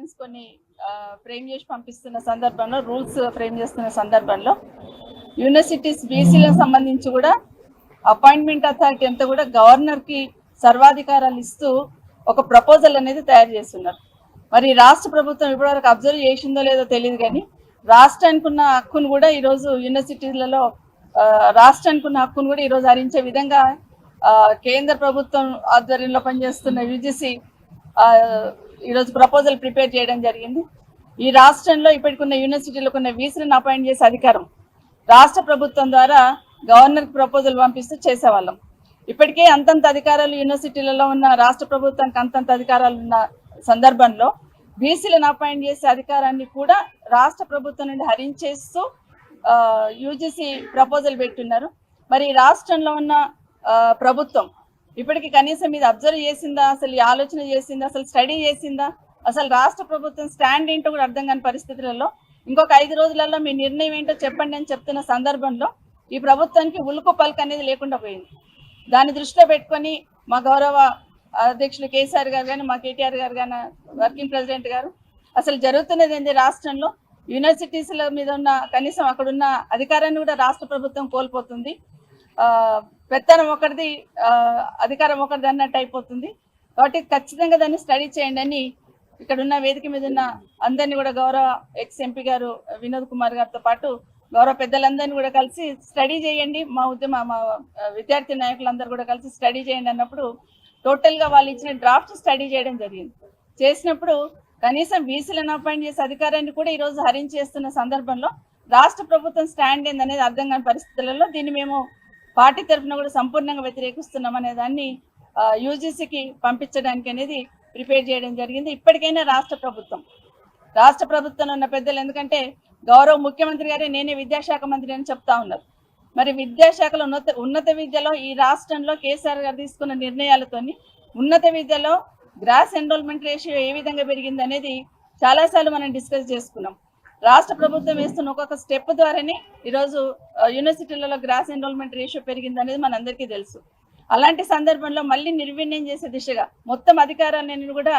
Guidelines కొన్ని frame చేసి పంపిస్తున్న సందర్భంలో రూల్స్ ఫ్రేమ్ చేస్తున్న సందర్భంలో యూనివర్సిటీస్ బీసీలకు సంబంధించి కూడా అపాయింట్మెంట్ అథారిటీ అంతా కూడా గవర్నర్కి సర్వాధికారాలు ఇస్తూ ఒక ప్రపోజల్ అనేది తయారు చేస్తున్నారు. మరి రాష్ట్ర ప్రభుత్వం ఇప్పటివరకు అబ్జర్వ్ చేసిందో లేదో తెలియదు కానీ రాష్ట్రానికి ఉన్న హక్కును కూడా ఈరోజు యూనివర్సిటీలలో రాష్ట్రానికి ఉన్న హక్కును కూడా ఈరోజు హరించే విధంగా కేంద్ర ప్రభుత్వం ఆధ్వర్యంలో పనిచేస్తున్న యూజీసీ ఈరోజు ప్రపోజల్ ప్రిపేర్ చేయడం జరిగింది. ఈ రాష్ట్రంలో ఇప్పటికున్న యూనివర్సిటీలకు ఉన్న వీసులను అపాయింట్ చేసే అధికారం రాష్ట్ర ప్రభుత్వం ద్వారా గవర్నర్కి ప్రపోజల్ పంపిస్తూ చేసేవాళ్ళం. ఇప్పటికే అంతంత అధికారాలు యూనివర్సిటీలలో ఉన్న రాష్ట్ర ప్రభుత్వానికి అంతంత అధికారాలు ఉన్న సందర్భంలో బీసీలను అపాయింట్ చేసే అధికారాన్ని కూడా రాష్ట్ర ప్రభుత్వం నుండి హరించేస్తూ యూజీసీ ప్రపోజల్ పెట్టున్నారు. మరి రాష్ట్రంలో ఉన్న ప్రభుత్వం ఇప్పటికి కనీసం ఇది అబ్జర్వ్ చేసిందా? అసలు ఈ ఆలోచన చేసిందా? అసలు స్టడీ చేసిందా? అసలు రాష్ట్ర ప్రభుత్వం స్టాండ్ ఏంటో కూడా అర్థం కాని పరిస్థితులలో ఇంకొక ఐదు రోజులలో మీ నిర్ణయం ఏంటో చెప్పండి అని చెప్తున్న సందర్భంలో ఈ ప్రభుత్వానికి ఉలుకు పలుకు అనేది లేకుండా పోయింది. దాన్ని దృష్టిలో పెట్టుకొని మా గౌరవ అధ్యక్షులు కేసీఆర్ గారు కానీ మా కేటీఆర్ గారు కానీ వర్కింగ్ ప్రెసిడెంట్ గారు అసలు జరుగుతున్నది ఏంటి రాష్ట్రంలో? యూనివర్సిటీస్ల మీద ఉన్న కనీసం అక్కడ ఉన్న అధికారాన్ని కూడా రాష్ట్ర ప్రభుత్వం కోల్పోతుంది. పెత్తనం ఒకటిది అధికారం ఒకటిది అన్నట్టు అయిపోతుంది. కాబట్టి ఖచ్చితంగా దాన్ని స్టడీ చేయండి అని ఇక్కడ ఉన్న వేదిక మీద ఉన్న అందరినీ కూడా గౌరవ ఎక్స్ ఎంపీ గారు వినోద్ కుమార్ గారితో పాటు గౌరవ పెద్దలందరినీ కూడా కలిసి స్టడీ చేయండి. మా ఉద్యమ మా విద్యార్థి నాయకులందరూ కూడా కలిసి స్టడీ చేయండి అన్నప్పుడు టోటల్గా వాళ్ళు ఇచ్చిన డ్రాఫ్ట్ స్టడీ చేయడం జరిగింది. చేసినప్పుడు కనీసం బీసీలను అపాయింట్ చేసే అధికారాన్ని కూడా ఈరోజు హరించేస్తున్న సందర్భంలో రాష్ట్ర ప్రభుత్వం స్టాండ్ ఏందనేది అర్థం కాని పరిస్థితులలో దీన్ని మేము పార్టీ తరఫున కూడా సంపూర్ణంగా వ్యతిరేకిస్తున్నాం అనే దాన్ని యూజీసీకి పంపించడానికి అనేది ప్రిపేర్ చేయడం జరిగింది. ఇప్పటికైనా రాష్ట్ర ప్రభుత్వం. రాష్ట్ర ప్రభుత్వంలో ఉన్న పెద్దలు ఎందుకంటే గౌరవ ముఖ్యమంత్రి గారే నేనే విద్యాశాఖ మంత్రి అని చెప్తా ఉన్నారు. మరి విద్యాశాఖలో ఉన్నత ఉన్నత విద్యలో ఈ రాష్ట్రంలో కేసీఆర్ గారు తీసుకున్న నిర్ణయాలతోని ఉన్నత విద్యలో గ్రాస్ ఎన్రోల్మెంట్ రేషియో ఏ విధంగా పెరిగింది అనేది చాలాసార్లు మనం డిస్కస్ చేసుకున్నాం. రాష్ట్ర ప్రభుత్వం వేస్తున్న ఒక్కొక్క స్టెప్ ద్వారానే ఈరోజు యూనివర్సిటీలలో గ్రాస్ ఎన్రోల్మెంట్ రేషియో పెరిగింది అనేది మనందరికీ తెలుసు. అలాంటి సందర్భంలో మళ్ళీ నిర్వీణ్యం చేసే దిశగా మొత్తం అధికారాన్ని కూడా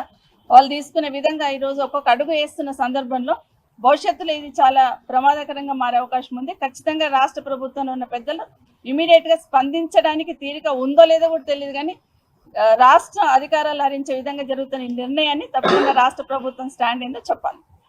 వాళ్ళు తీసుకునే విధంగా ఈరోజు ఒక్కొక్క అడుగు వేస్తున్న సందర్భంలో భవిష్యత్తులో ఇది చాలా ప్రమాదకరంగా మారే అవకాశం ఉంది. ఖచ్చితంగా రాష్ట్ర ప్రభుత్వంలో ఉన్న పెద్దలు ఇమీడియట్గా స్పందించడానికి తీరిక ఉందో లేదో కూడా తెలియదు కానీ రాష్ట్ర అధికారాలు హరించే విధంగా జరుగుతున్న ఈ నిర్ణయాన్ని తప్పకుండా రాష్ట్ర ప్రభుత్వం స్టాండ్ ఏందో చెప్పాలి.